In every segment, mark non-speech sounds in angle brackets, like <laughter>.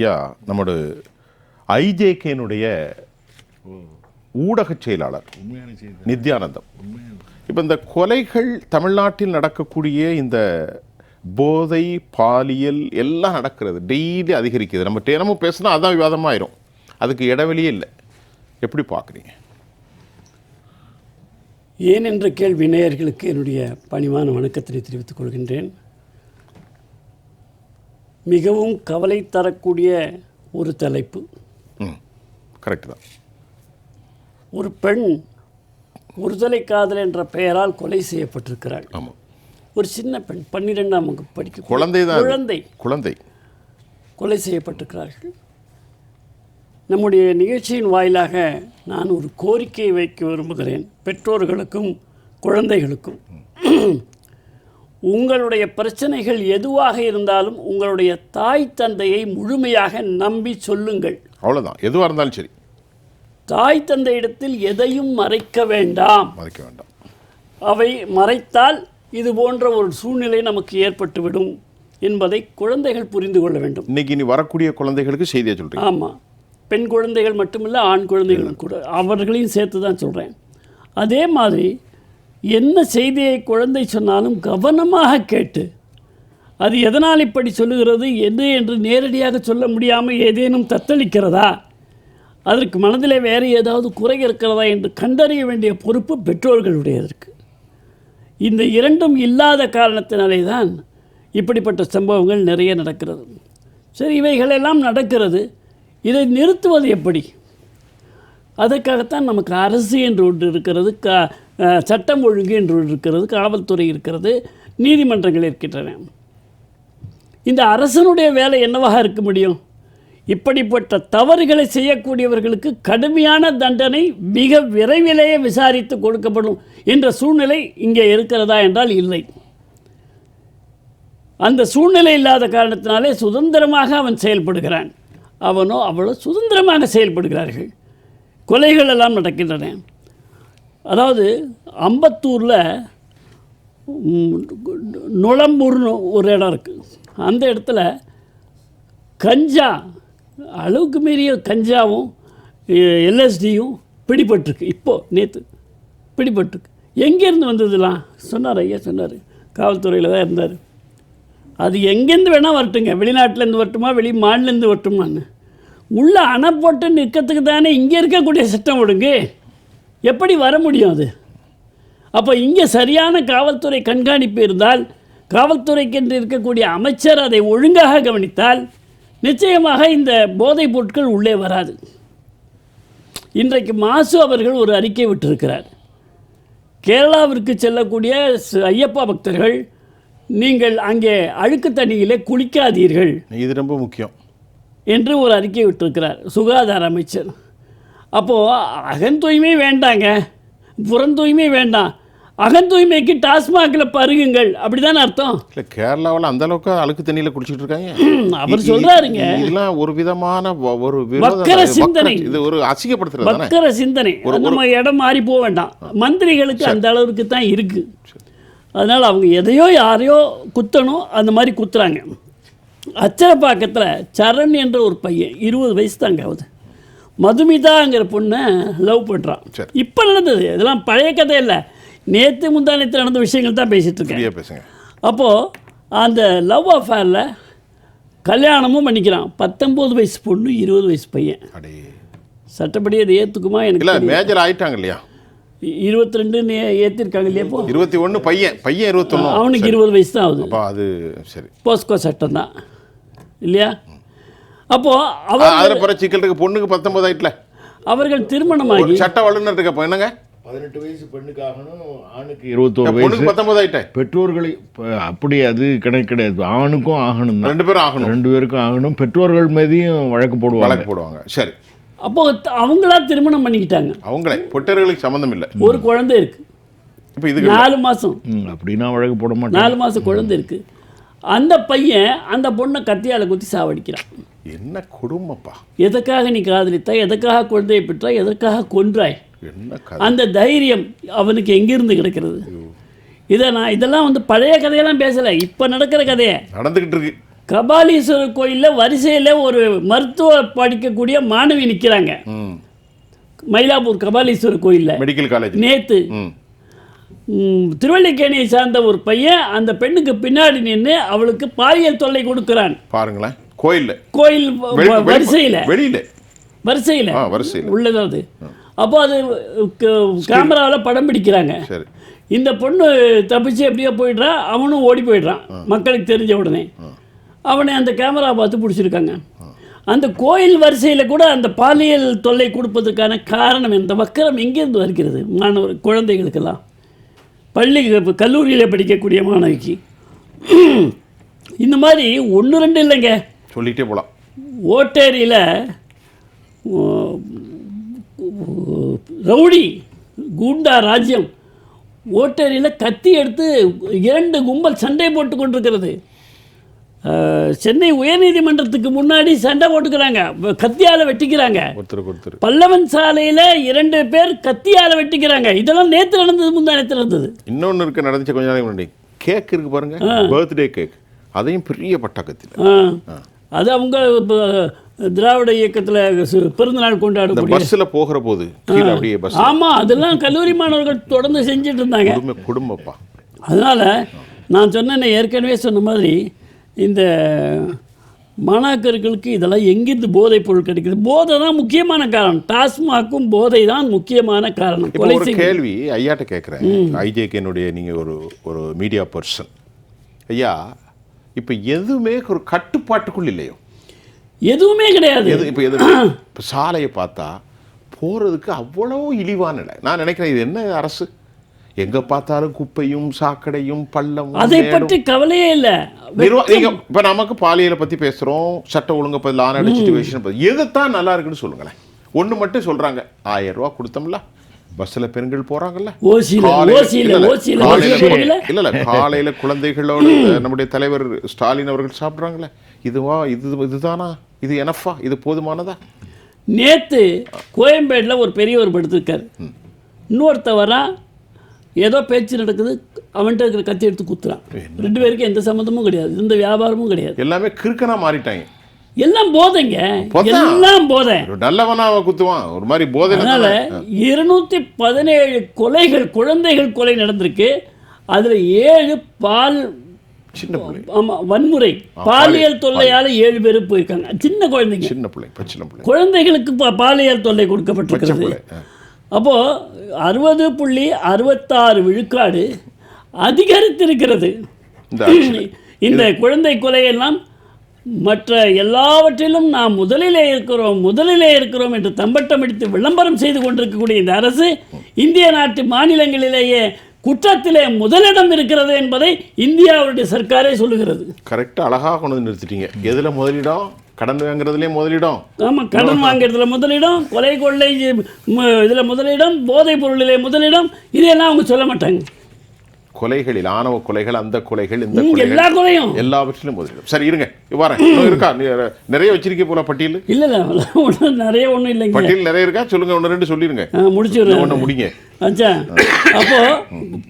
ஐயா நம்மோட ஐஜேகேனுடைய ஊடக செயலாளர் நித்யானந்தம். இப்போ இந்த கொலைகள் தமிழ்நாட்டில் நடக்கக்கூடிய இந்த போதை பாலியல் எல்லாம் நடக்கிறது. டெய்லி அதிகரிக்குது. நம்ம தினமும் பேசினா அதான் விவாதமாயிரும். அதுக்கு இடைவெளியே இல்லை. எப்படி பார்க்குறீங்க? ஏன் என்ற கேள்வி நேயர்களுக்கு என்னுடைய பணிவான வணக்கத்தினை தெரிவித்துக் கொள்கின்றேன். மிகவும் கவலை தரக்கூடிய ஒரு தலைப்பு. கரெக்டு தான். ஒரு பெண் ஒருதலை காதல் என்ற பெயரால் கொலை செய்யப்பட்டிருக்கிறாள். ஆமாம் ஒரு சின்ன பெண் பன்னிரெண்டாம் வகுப்பு படிக்க குழந்தை தான். குழந்தை. குழந்தை. கொலை செய்யப்பட்டிருக்கிறார்கள். நம்முடைய நிகழ்ச்சியின் வாயிலாக நான் ஒரு கோரிக்கையை வைக்க விரும்புகிறேன். பெற்றோர்களுக்கும் குழந்தைகளுக்கும். உங்களுடைய பிரச்சனைகள் எதுவாக இருந்தாலும் உங்களுடைய தாய் தந்தையை முழுமையாக நம்பி சொல்லுங்கள். அவ்வளோதான் எதுவாக இருந்தாலும் சரி. தாய் தந்தையிடத்தில் எதையும் மறைக்க வேண்டாம். மதிக்க வேண்டாம். அவை மறைத்தால் இது போன்ற ஒரு சூழ்நிலை நமக்கு ஏற்பட்டுவிடும் என்பதை குழந்தைகள் புரிந்து கொள்ள வேண்டும். இன்னைக்கு இனி வரக்கூடிய குழந்தைகளுக்கு செய்தியை சொல்கிறீங்க ஆமாம் பெண் குழந்தைகள் மட்டுமில்ல ஆண் குழந்தைகளும் கூட. அவர்களையும் சேர்த்து தான் சொல்கிறேன் அதே மாதிரி என்ன செய்தியை குழந்தை சொன்னாலும் கவனமாக கேட்டு அது எதனால் இப்படி சொல்லுகிறது எது என்று நேரடியாக சொல்ல முடியாமல் ஏதேனும் தத்தளிக்கிறதா? அதற்கு மனதில் வேறு ஏதாவது குறை இருக்கிறதா என்று கண்டறிய வேண்டிய பொறுப்பு பெற்றோர்களுடையதற்கு. இந்த இரண்டும் இல்லாத காரணத்தினாலே தான் இப்படிப்பட்ட சம்பவங்கள் நிறைய நடக்கிறது. சரி இவைகளெல்லாம் நடக்கிறது. இதை நிறுத்துவது எப்படி? அதற்காகத்தான் நமக்கு அரசு என்று ஒன்று இருக்கிறது க சட்டம் ஒழுங்கு என்று ஒன்று இருக்கிறது காவல்துறை இருக்கிறது நீதிமன்றங்கள் இருக்கின்றன. இந்த அரசனுடைய வேலை என்னவாக இருக்க முடியும்? இப்படிப்பட்ட தவறுகளை செய்யக்கூடியவர்களுக்கு கடுமையான தண்டனை மிக விரைவிலேயே விசாரித்து கொடுக்கப்படும் என்ற சூழ்நிலை இங்கே இருக்கிறதா என்றால் இல்லை. அந்த சூழ்நிலை இல்லாத காரணத்தினாலே சுதந்திரமாக அவன் செயல்படுகிறான். அவனோ அவளோ சுதந்திரமாக செயல்படுகிறார்கள். கொலைகள் எல்லாம் நடக்கின்றன. அதாவது அம்பத்தூரில் நுழம்பூர்னு ஒரு இடம் இருக்குது அந்த இடத்துல கஞ்சா அளவுக்கு மீறிய கஞ்சாவும் எல்எஸ்டியும் பிடிபட்டிருக்கு. இப்போது நேற்று பிடிபட்டிருக்கு. எங்கேருந்து வந்ததுலாம் சொன்னார் ஐயா சொன்னார். காவல்துறையில் தான் இருந்தார். அது எங்கேருந்து வேணால் வரட்டுங்க. வெளிநாட்டிலேருந்து வரட்டுமா? வெளி மாநிலேருந்து வரட்டுமான்னு. உள்ளே அணை போட்டு நிற்கிறதுக்கு தானே இங்கே இருக்கக்கூடிய சட்டம் ஒழுங்கு. எப்படி வர முடியும் அது? அப்போ இங்கே சரியான காவல்துறை கண்காணிப்பு இருந்தால் காவல்துறைக்கென்று இருக்கக்கூடிய அமைச்சர் அதை ஒழுங்காக கவனித்தால் நிச்சயமாக இந்த போதைப் பொருட்கள் உள்ளே வராது. இன்றைக்கு மாசு அவர்கள் ஒரு அறிக்கை விட்டிருக்கிறார். கேரளாவிற்கு செல்லக்கூடிய ஐயப்பா பக்தர்கள் நீங்கள் அங்கே அழுக்கு தண்ணியிலே குளிக்காதீர்கள். இது ரொம்ப முக்கியம். என்று ஒரு அறிக்கை விட்டிருக்கிறார் சுகாதார அமைச்சர். அப்போது அகன் தூய்மை வேண்டாங்க. புறம் தூய்மை வேண்டாம். அகன் தூய்மைக்கு டாஸ்மாகில் பருகுங்கள். அப்படிதானே அர்த்தம். இல்லை கேரளாவில் அந்த அளவுக்கு அழுக்கு தண்ணியில் குடிச்சிட்டு இருக்காங்க. <clears throat> அவர் சொல்றாருங்க. இதெல்லாம் ஒரு விதமான ஒரு வக்கர சிந்தனை. இது ஒரு அசிங்கப்படுத்துறது வக்கர சிந்தனை. நம்ம இடம் மாறி போக வேண்டாம். மந்திரிகளுக்கு அந்த அளவுக்கு தான் இருக்கு. அதனால் அவங்க எதையோ யாரையோ குத்தணும் அந்த மாதிரி குத்துறாங்க. அச்சரப்பாக்கத்தில் சரண் என்ற ஒரு பையன் இருபது வயசு தாங்க ஆகுது மதுமிதாங்கிற பொண்ணை லவ் பண்ணுறான். இப்போ நடந்தது இதெல்லாம் பழைய கதை இல்லை நேற்று முந்தானத்தில் நடந்த விஷயங்கள் தான் பேசிகிட்டு இருக்கேன். அப்போது அந்த லவ் அஃபேரில் கல்யாணமும் பண்ணிக்கிறான். பத்தொம்போது வயசு பொண்ணு இருபது வயசு பையன். சட்டப்படி அதை ஏற்றுக்குமா எனக்கு மேஜர் ஆயிட்டாங்க இல்லையா? இருபத்தி ரெண்டுன்னு ஏற்றிருக்காங்க இல்லையா இப்போ இருபத்தி ஒன்று பையன் பையன் இருபத்தொன்னு. அவனுக்கு இருபது வயசு தான் ஆகுது. அப்போ அது சரி. போஸ்கோ சட்டம் தான். இல்லையா? அப்போது அவர் அதில் பிற சிக்கல் இருக்கு. பொண்ணுக்கு பத்தொன்பது ஆயிட்டல. அவர்கள் திருமணமாகி சட்ட வல்லுநர் இருக்க அப்போ என்னங்க? பதினெட்டு வயசு பெண்ணுக்கு ஆகணும் ஆணுக்கு இருபத்தோரு வயசு. பத்தொன்பது ஆயிட்டேன் பெற்றோர்களை இப்ப அப்படி அது கணக்கு கிடையாது. ஆணுக்கும் ஆகணும் ரெண்டு பேரும் ஆகணும். ரெண்டு பேருக்கும் ஆகணும். பெற்றோர்கள் மீதையும் வழக்கு போடுவாங்க. வழக்கு போடுவாங்க. சரி. அப்போ அவங்களா திருமணம் பண்ணிக்கிட்டாங்க. அவங்களே பொட்டர்களுக்கு சம்மந்தம் இல்லை ஒரு குழந்தை இருக்கு. இப்போ இதுக்கு நாலு மாதம் அப்படின்னா வழக்கு போட மாட்டாங்க நாலு மாதம் குழந்தை இருக்கு. அந்த பையன் அந்த பொண்ணை கத்தியால குத்தி சாவடிக்கிறான். என்ன கொடுமைப்பா. எதற்காக நீ காதலித்தாய்? எதற்காக குழந்தையை பெற்றாய்? எதற்காக கொன்றாய்? என்ன கதை. அந்த தைரியம் அவனுக்கு எங்கிருந்து கிடைக்கிறது? இதை நான் இதெல்லாம் வந்து பழைய கதையெல்லாம் பேசலை. இப்போ நடக்கிற கதையை. நடந்துகிட்டு இருக்கு. கபாலீஸ்வரர் கோயிலில் வரிசையில் ஒரு மருத்துவ படிக்கக்கூடிய மாணவி நிற்கிறாங்க மயிலாப்பூர் கபாலீஸ்வரர் கோயிலில். மெடிக்கல் காலேஜ் ம், திருவல்லிக்கேணியை சார்ந்த ஒரு பையன் அந்த பெண்ணுக்கு பின்னாடி நின்று அவளுக்கு பாலியல் தொல்லை கொடுக்கிறான். பாருங்களேன். கோயில்ல. கோயில் வ- வரிசையில. வெளியில. வரிசையில. வரிசையில். உள்ளதாவது. அப்போ அது கேமராவில் படம் பிடிக்கிறாங்க. இந்த பொண்ணு தப்பிச்சு எப்படியோ போயிடுறா அவனும் ஓடி போயிடுறான். மக்களுக்கு தெரிஞ்ச உடனே. அவனை அந்த கேமரா பார்த்து பிடிச்சிருக்காங்க. அந்த கோயில் வரிசையில் கூட அந்த பாலியல் தொல்லை கொடுப்பதற்கான காரணம் இந்த வக்கரம் எங்கேருந்து வருகிறது? மாணவர் குழந்தைகளுக்கெல்லாம். பள்ளி கல்லூரியில் படிக்கக்கூடிய மாணவிக்கு. இந்த மாதிரி ஒன்று ரெண்டு இல்லைங்க. சொல்லிட்டே போலாம். ஓட்டேரியில் ரவுடி குண்டா ராஜ்யம். ஓட்டேரியில் கத்தி எடுத்து இரண்டு கும்பல் சண்டை போட்டு கொண்டிருக்கிறது. சென்னை உயர்நீதிமன்றத்துக்கு முன்னாடி சண்டை போட்டுக்கிறாங்க. கத்தியால் வெட்டிக்கிறாங்க. பல்லவன் சாலையில் இரண்டு பேர் கத்தியால் வெட்டிக்கிறாங்க. இதெல்லாம் நேற்று நடந்தது முந்தா நேற்று நடந்தது. இன்னொன்று இருக்கு நடந்துச்சு கொஞ்ச நாளைக்கு முன்னாடி. கேக் இருக்கு பாருங்க. பர்த்டே கேக் அதையும் பெரிய பட்டாக்கத்தில். அது அவங்க திராவிட இயக்கத்தில் பிறந்தநாள் கொண்டாடக்கூடிய பஸ்ஸில் போகிற போது அப்படியே பஸ் ஆமாம் அதெல்லாம் கல்லூரி மாணவர்கள் தொடர்ந்து செஞ்சுட்டு இருந்தாங்க. குடும்ப குடும்பப்பா. அதனால் நான் சொன்னேன் ஏற்கனவே சொன்ன மாதிரி இந்த மாணாக்கர்களுக்கு இதெல்லாம் எங்கிருந்து போதைப் பொருள் கிடைக்குது? போதை தான் முக்கியமான காரணம். டாஸ்மாக்கும் போதை தான் முக்கியமான காரணம். ஒரு கேள்வி ஐயாட்ட கேட்குறேன். ஐஜேகேனுடைய நீங்கள் ஒரு ஒரு மீடியா பர்சன் ஐயா இப்போ எதுவுமே ஒரு கட்டுப்பாட்டுக்குள் இல்லையோ? எதுவுமே கிடையாது. எது இப்போ எது <clears throat> இப்போ சாலையை பார்த்தா போகிறதுக்கு அவ்வளோ இழிவான நான் நினைக்கிறேன் இது என்ன அரசு? எங்கே பார்த்தாலும் குப்பையும் சாக்கடையும் பள்ளமும் அதை. பற்றி கவலையே இல்லை. இப்போ நமக்கு பாலியலை பற்றி பேசுகிறோம் சட்ட ஒழுங்கை பற்றி லானட் சுச்சுவேஷன் பற்றி எதுதான் நல்லா இருக்குன்னு சொல்லுங்களேன். ஒன்று மட்டும் சொல்கிறாங்க ஆயிரம் ரூபா கொடுத்தோம்ல. பஸ்ஸில் பெண்கள் ஓசியில் இல்ல, இல்ல, காலையில குழந்தைகளோடு நம்முடைய தலைவர் ஸ்டாலின் அவர்கள் சாப்பிட்றாங்களே. இதுவா இது இதுதானா? இது எனஃபா இது போதுமானதா? நேற்று கோயம்பேடில் ஒரு பெரியவர் படுத்திருக்கார். இன்னொருத்த வரான் ஏதோ பேச்சு நடக்குது அவன்கிட்ட இருக்கிற கத்தி எடுத்து குத்துறான். ரெண்டு பேருக்கும் எந்த சம்மந்தமும் கிடையாது எந்த வியாபாரமும் கிடையாது. எல்லாமே கிறுக்கனா மாறிட்டாங்க. எல்லாம் போதைங்க. போதை. எல்லாம் போதை. நல்லவனா அவன் குத்துவான். ஒரு மாதிரி போதையில அதனால தானே. இருநூத்தி பதினேழு கொலைகள் குழந்தைகள் கொலை நடந்திருக்கு. அதுல ஏழு பால் சின்ன பிள்ளை. ஆமா வன்முறை. பாலியல். தொல்லையால ஏழு பேர் போயிருக்காங்க. சின்ன குழந்தைங்க. சின்ன பிள்ளை குழந்தைகளுக்கு பாலியல் தொல்லை கொடுக்கப்பட்டிருக்கிறது. பிள்ளை ஆ. அப்போ அறுபது புள்ளி அறுபத்தாறு விழுக்காடு அதிகரித்திருக்கிறது இந்த குழந்தை கொலையெல்லாம் மற்ற எல்லாவற்றிலும் நாம் முதலிலே இருக்கிறோம் முதலிலே இருக்கிறோம் என்று தம்பட்டம் அடித்து விளம்பரம் செய்து கொண்டிருக்கக்கூடிய இந்த அரசு இந்திய நாட்டு மாநிலங்களிலேயே குற்றத்திலே முதலிடம் இருக்கிறது என்பதை இந்தியாவுடைய சர்க்காரே சொல்லுகிறது. கரெக்டா அழகா கொண்டு நிறுத்திட்டீங்க. எதுல முதலிடம்? கடன் வாங்குறதுலயே முதலிடம். ஆமாம் கடன் வாங்குறதுல முதலிடம் கொலை கொள்ளை இதுல முதலிடம் போதைப் பொருளிலே முதலிடம் இதெல்லாம் அவங்க சொல்ல மாட்டாங்க. கொலைகளில் ஆணவ கொலைகள் அந்த கொலைகள் இந்த எல்லா கொலையும். எல்லாவற்றிலும் முதலிடம் சரி இருங்க. இன்னும் இருக்கா? நிறைய வச்சிருக்கீங்க போல பட்டியல்? இல்ல இல்ல நிறைய ஒண்ணும் இல்லைங்க. பட்டியல் நிறைய இருக்கா? சொல்லுங்க ஒன்று ரெண்டு சொல்லிருங்க. முடிச்சிடுறேன் ஒன்று முடிங்க. அச்சா அப்போ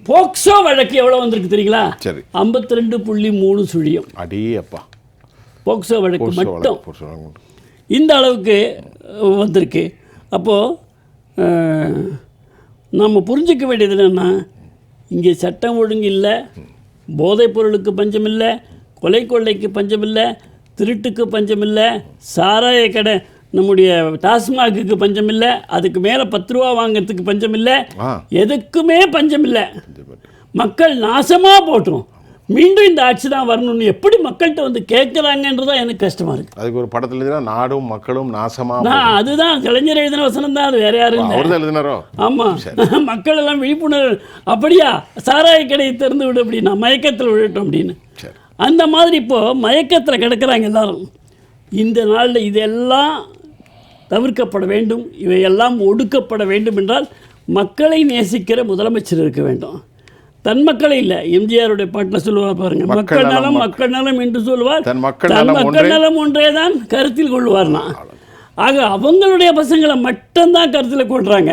போக்சோ வழக்கு எவ்வளவு வந்திருக்கு தெரியுங்களா? சரி. ஐம்பத்தி ரெண்டு புள்ளி மூணு சுழியம். அடே அப்பா. போக்சோ வழக்கு மட்டும். இந்த அளவுக்கு வந்திருக்கு. அப்போது நம்ம புரிஞ்சிக்க வேண்டியது என்னென்னா இங்கே சட்டம் ஒழுங்கு இல்லை போதைப் பொருளுக்கு பஞ்சம் இல்லை கொலை கொள்ளைக்கு பஞ்சம் இல்லை திருட்டுக்கு பஞ்சம் இல்லை சாராய கடை நம்முடைய டாஸ்மாகுக்கு பஞ்சம் இல்லை அதுக்கு மேலே பத்து ரூபா வாங்கிறதுக்கு பஞ்சம் இல்லை ஆ. எதுக்குமே பஞ்சம் இல்லை. மக்கள் நாசமாக போட்டோம். மீண்டும் இந்த ஆட்சி தான் வரணும்னு எப்படி மக்கள்கிட்ட வந்து கேட்குறாங்கன்றதான் எனக்கு கஷ்டமாக இருக்குது அதுக்கு ஒரு படத்துல எழுதினா நாடும் மக்களும் நாசமா நான் அதுதான் கலைஞர் எழுதின வசனம் தான் அது வேற யாரும் எழுதினாரோ? ஆமா. <laughs> மக்கள் எல்லாம் விழிப்புணர்வு அப்படியா சாராய கடையை திறந்து விடு அப்படின்னா மயக்கத்தில் விழட்டும் அப்படின்னு. அந்த மாதிரி இப்போ மயக்கத்தில் கிடக்குறாங்க எல்லாரும். இந்த நாளில் இதெல்லாம் தவிர்க்கப்பட வேண்டும் இவையெல்லாம் ஒடுக்கப்பட வேண்டும் என்றால் மக்களை நேசிக்கிற முதலமைச்சர் இருக்க வேண்டும். தன் மக்களை இல்லை எம்ஜிஆருடைய பாட்டில் சொல்லுவார் பாருங்க. மக்கள் நலம், மக்கள் நலம் என்று சொல்வார் தன் மக்கள் நலம் ஒன்றே தான் கருத்தில் கொள்வார்னா ஆக அவங்களுடைய பசங்களை மட்டும்தான் கருத்தில் கொள்றாங்க.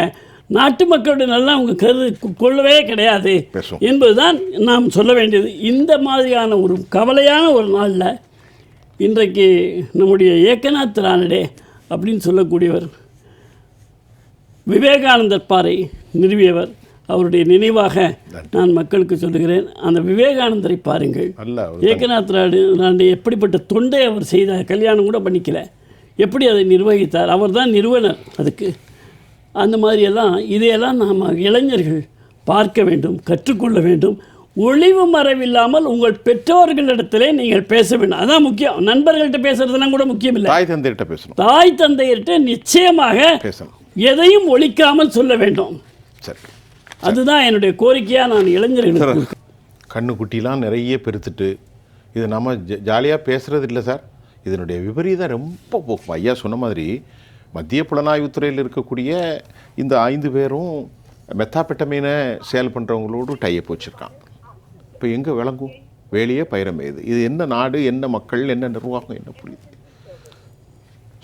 நாட்டு மக்களுடைய நல்லா அவங்க கரு கொள்ளவே கிடையாது. என்பதுதான் நாம் சொல்ல வேண்டியது. இந்த மாதிரியான ஒரு கவலையான ஒரு நாளில் இன்றைக்கு நம்முடைய ஏக்கநாத் ரானடே அப்படின்னு சொல்லக்கூடியவர் விவேகானந்தர் பாறை நிறுவியவர். அவருடைய நினைவாக நான் மக்களுக்கு சொல்லுகிறேன். அந்த விவேகானந்தரை பாருங்கள். ஏகநாத் ராடு ராண்டே எப்படிப்பட்ட தொண்டை அவர் செய்தார் கல்யாணம் கூட பண்ணிக்கல. எப்படி அதை நிர்வகித்தார்? அவர் தான் நிறுவனர் அதுக்கு. அந்த மாதிரியெல்லாம் இதையெல்லாம் நாம் இளைஞர்கள் பார்க்க வேண்டும் கற்றுக்கொள்ள வேண்டும். ஒளிவு மறைவில்லாமல் உங்கள் பெற்றோர்களிடத்திலே நீங்கள் பேச வேண்டும். அதான் முக்கியம். நண்பர்கள்ட்ட பேசுறதெல்லாம் கூட முக்கியம் இல்லை தாய் தந்தையிட்ட பேசணும். தாய் தந்தையர்கிட்ட நிச்சயமாக பேசணும். எதையும் ஒழிக்காமல் சொல்ல வேண்டும். சரி. அதுதான் என்னுடைய கோரிக்கையாக நான் இளைஞர்களுக்கு கண்ணு குட்டிலாம் நிறைய பெருத்துட்டு இது நம்ம ஜாலியாக பேசுறது இல்லை சார். இதனுடைய விபரீதம் ரொம்ப போக்கும் ஐயா சொன்ன மாதிரி மத்திய புலனாய்வுத்துறையில் இருக்கக்கூடிய இந்த ஐந்து பேரும் மெத்தாப்பெட்டமீனை சேல் பண்ணுறவங்களோடு டையப் வச்சுருக்கான். இப்போ எங்கே விளங்கும்? வேலையே பயிரமேயுது இது என்ன நாடு என்ன மக்கள் என்ன நிர்வாகம் என்ன புரியுது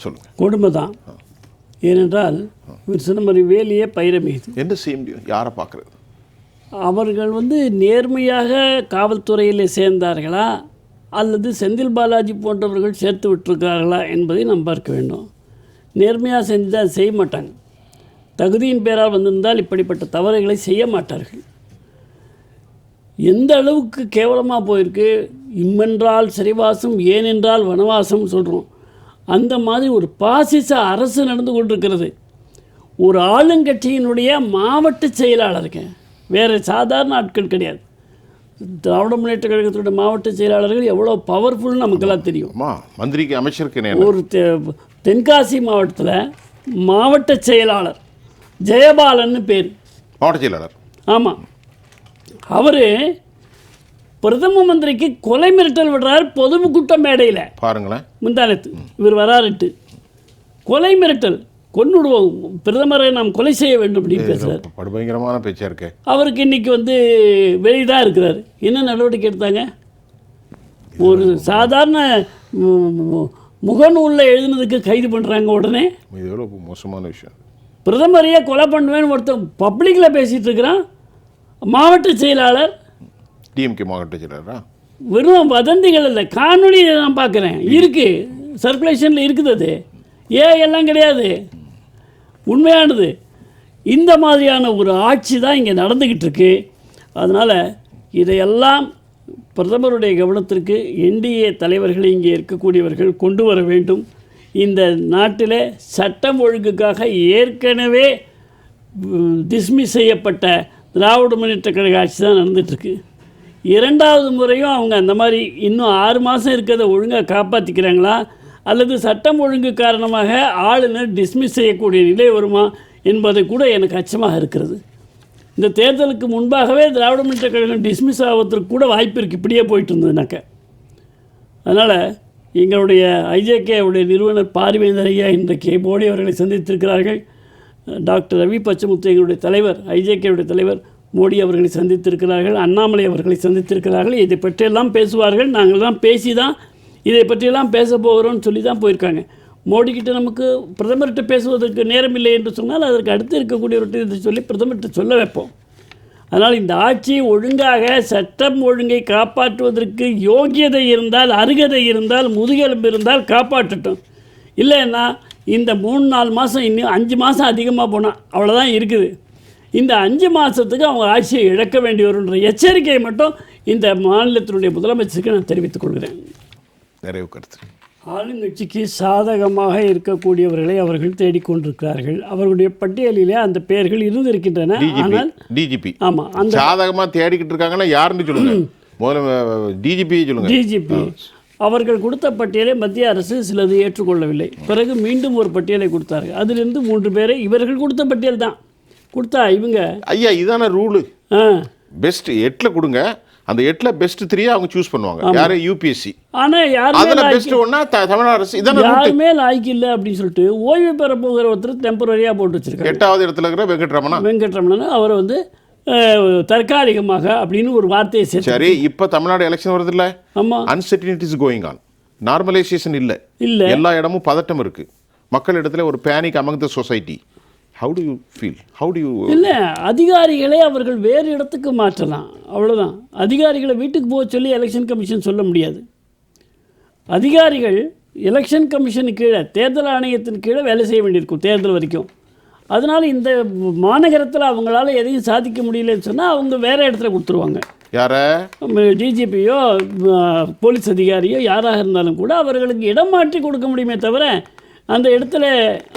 சொல்லுங்கள் கொடுமை தான். ஏனென்றால் இவர் சொன்ன மாதிரி வேலையே பயிரமிகுது என்ன செய்ய முடியும்? யாரை பார்க்குறது? அவர்கள் வந்து நேர்மையாக காவல்துறையில் சேர்ந்தார்களா? அல்லது செந்தில் பாலாஜி போன்றவர்கள் சேர்த்து விட்டிருக்கார்களா என்பதை நாம் பார்க்க வேண்டும். நேர்மையாக செஞ்சால் செய்ய மாட்டாங்க. தகுதியின் பேரால் வந்திருந்தால் இப்படிப்பட்ட தவறுகளை செய்ய மாட்டார்கள். எந்த அளவுக்கு கேவலமாக போயிருக்கு? இம்மென்றால் சிறைவாசம் ஏனென்றால் வனவாசம் சொல்கிறோம் அந்த மாதிரி ஒரு பாசிச அரசு நடந்து கொண்டிருக்கிறது. ஒரு ஆளுங்கட்சியினுடைய மாவட்ட செயலாளருங்க. வேறு சாதாரண ஆட்கள் கிடையாது. திராவிட முன்னேற்ற கழகத்துடைய மாவட்ட செயலாளர்கள் எவ்வளோ பவர்ஃபுல்னு நமக்கெல்லாம் தெரியும். மந்திரிக்கு அமைச்சருக்கு ஒரு தென்காசி மாவட்டத்தில் மாவட்ட செயலாளர் ஜெயபாலன்னு பேர். மாவட்ட செயலாளர். ஆமாம் அவர் பிரதம மந்திரிக்கு கொலை மிரட்டல் விடுறார் பொதுக்கூட்ட மேடையில். பாருங்களேன். முந்தானத்து இவர் வராருட்டு கொலை மிரட்டல் கொன்னுடுவோம் பிரதமரை நாம் கொலை செய்ய வேண்டும் அப்படின்னு பேசுகிறார் படுபயங்கரமான பேச்சா இருக்கே. அவருக்கு இன்னைக்கு வந்து வெளிதான் இருக்கிறார். என்ன நடவடிக்கை எடுத்தாங்க? ஒரு சாதாரண முகநூலில் எழுதுனதுக்கு கைது பண்ணுறாங்க உடனே. இது எவ்வளோ மோசமான விஷயம். பிரதமரையே கொலை பண்ணுவேன்னு ஒருத்தன் பப்ளிக்கில் பேசிகிட்டு இருக்கிறான். மாவட்ட செயலாளர் டிஎம்கே மாவட்ட செயலரா? வெறும் வதந்திகள் இல்லை. காணொலியை நான் பார்க்குறேன். இருக்குது சர்க்குலேஷனில் இருக்குது அது. ஏ எல்லாம் கிடையாது. உண்மையானது. இந்த மாதிரியான ஒரு ஆட்சி தான் இங்கே நடந்துக்கிட்டு இருக்கு. அதனால் இதையெல்லாம் பிரதமருடைய கவனத்திற்கு என்டிஏ தலைவர்கள் இங்கே இருக்கக்கூடியவர்கள் கொண்டு வர வேண்டும். இந்த நாட்டில் சட்டம் ஒழுங்குக்காக ஏற்கனவே டிஸ்மிஸ் செய்யப்பட்ட திராவிட முன்னேற்ற கழக ஆட்சி தான் நடந்துகிட்ருக்கு இரண்டாவது முறையும் அவங்க அந்த மாதிரி இன்னும் ஆறு மாதம் இருக்கிறத ஒழுங்காக காப்பாற்றிக்கிறாங்களா அல்லது சட்டம் ஒழுங்கு காரணமாக ஆளுநர் டிஸ்மிஸ் செய்யக்கூடிய நிலை வருமா என்பது கூட எனக்கு அச்சமாக இருக்கிறது. இந்த தேர்தலுக்கு முன்பாகவே திராவிட முன்னேற்ற கழகம் டிஸ்மிஸ் ஆவதற்கு கூட வாய்ப்பு இருக்குது இப்படியே போயிட்டு இருந்ததுனாக்க. அதனால் எங்களுடைய ஐஜேகேவுடைய நிறுவனர் பார்வேந்தர் ஐயா இன்றைக்கு மோடி அவர்களை சந்தித்திருக்கிறார்கள். டாக்டர் ரவி பச்சமுத்து எங்களுடைய தலைவர் ஐஜேகேவுடைய தலைவர் மோடி அவர்களை சந்தித்திருக்கிறார்கள் அண்ணாமலை அவர்களை சந்தித்திருக்கிறார்கள். இதை பற்றியெல்லாம் பேசுவார்கள். நாங்கள்லாம் பேசி தான் இதை பற்றியெல்லாம் பேச போகிறோம்னு சொல்லி தான் போயிருக்காங்க. மோடிக்கிட்ட நமக்கு பிரதமர்கிட்ட பேசுவதற்கு நேரம் இல்லை என்று சொன்னால் அதற்கு அடுத்து இருக்கக்கூடியவர்கிட்ட இதை சொல்லி பிரதமர்கிட்ட சொல்ல வைப்போம். அதனால் இந்த ஆட்சி ஒழுங்காக சட்டம் ஒழுங்கை காப்பாற்றுவதற்கு யோகியதை இருந்தால் அருகதை இருந்தால் முதுகெலும்பு இருந்தால் காப்பாற்றட்டும். இல்லைன்னா இந்த மூணு நாலு மாதம் இன்னும் அஞ்சு மாதம் அதிகமாக போனால் அவ்வளோதான் இருக்குது. இந்த அஞ்சு மாதத்துக்கு அவங்க ஆட்சியை இழக்க வேண்டி வரும்ன்ற எச்சரிக்கையை மட்டும் இந்த மாநிலத்தினுடைய முதலமைச்சருக்கு நான் தெரிவித்துக் கொள்கிறேன். நிறைவு கருத்து. ஆளுங்கட்சிக்கு சாதகமாக இருக்கக்கூடியவர்களை அவர்கள் தேடிக்கொண்டிருக்கிறார்கள். அவர்களுடைய பட்டியலிலே அந்த பெயர்கள் இருந்திருக்கின்றன. ஆனால் டிஜிபி ஆமாம் அந்த சாதகமா தேடிக்கிட்டு இருக்காங்கன்னா யாருன்னு சொல்லுங்க. முதல்ல டிஜிபி சொல்லுங்க. டிஜிபி அவர்கள் கொடுத்த பட்டியலை மத்திய அரசு சிலது ஏற்றுக்கொள்ளவில்லை. பிறகு மீண்டும் ஒரு பட்டியலை கொடுத்தார்கள். அதிலிருந்து மூன்று பேரை இவர்கள் கொடுத்த பட்டியல் தான் கொடுத்தா இவங்க? ஐயா இதான ரூலு. பெஸ்ட் எட்டில் கொடுங்க. அந்த எட்டில் பெஸ்ட் த்ரீ அவங்க சூஸ் பண்ணுவாங்க. யாரு? யூபிஎஸ்சி ஆனால் யாருமே அதில் பெஸ்ட் ஒன்னா தமிழ்நாடு அரசு. இதான யாருமே லாய்க்கு இல்லை அப்படின்னு சொல்லிட்டு ஓய்வு பெற போகிற ஒருத்தர் டெம்பரரியாக போட்டு வச்சிருக்காங்க எட்டாவது இடத்துல இருக்கிற வெங்கட்ரமணா வெங்கட்ரமணன் அவரை வந்து தற்காலிகமாக அப்படின்னு ஒரு வார்த்தையை சேர்த்து சரி இப்போ தமிழ்நாடு எலெக்ஷன் வருது இல்ல ஆமாம் அன்சர்டினிட்டிஸ் கோயிங் ஆன் நார்மலைசேஷன் இல்லை. இல்லை. எல்லா இடமும் பதட்டம் இருக்கு. மக்கள் இடத்துல ஒரு panic among the society how do you feel how do you இல்லை அதிகாரிகளை அவர்கள் வேறு இடத்துக்கு மாற்றலாம். அவ்வளோதான் அதிகாரிகளை வீட்டுக்கு போக சொல்லி எலெக்ஷன் கமிஷன் சொல்ல முடியாது. அதிகாரிகள் எலெக்ஷன் கமிஷனுக்கு கீழே தேர்தல் ஆணையத்தின் கீழே வேலை செய்ய வேண்டியிருக்கும் தேர்தல் வரைக்கும். அதனால் இந்த மாநகரத்தில் அவங்களால எதையும் சாதிக்க முடியலன்னு சொன்னால் அவங்க வேறு இடத்துல கொடுத்துருவாங்க. யார? டிஜிபியோ போலீஸ் அதிகாரியோ யாராக இருந்தாலும் கூட அவர்களுக்கு இடம் மாற்றி கொடுக்க முடியுமே தவிர அந்த இடத்துல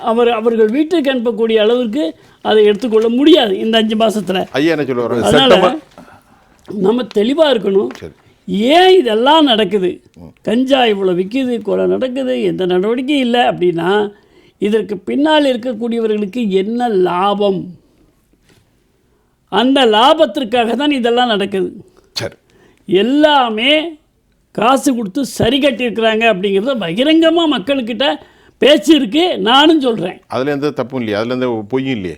அவர் அவர்கள் வீட்டுக்கு அனுப்பக்கூடிய அளவுக்கு அதை எடுத்துக்கொள்ள முடியாது இந்த அஞ்சு மாசத்துல. ஐயா என்ன சொல்லுவார்? அதனால நம்ம தெளிவாக இருக்கணும். ஏன் இதெல்லாம் நடக்குது? கஞ்சா இவ்வளோ விற்கிது கொலை நடக்குது எந்த நடவடிக்கையும் இல்லை அப்படின்னா இதற்கு பின்னால் இருக்கக்கூடியவர்களுக்கு என்ன லாபம்? அந்த லாபத்திற்காக தான் இதெல்லாம் நடக்குது. சரி. எல்லாமே காசு கொடுத்து சரி கட்டியிருக்கிறாங்க அப்படிங்கிறத பகிரங்கமாக மக்கள்கிட்ட பேச்சு இருக்கு நானும் சொல்கிறேன் அதுல எந்த தப்பும் இல்லையா அதுல எந்த பொய்யும் இல்லையே.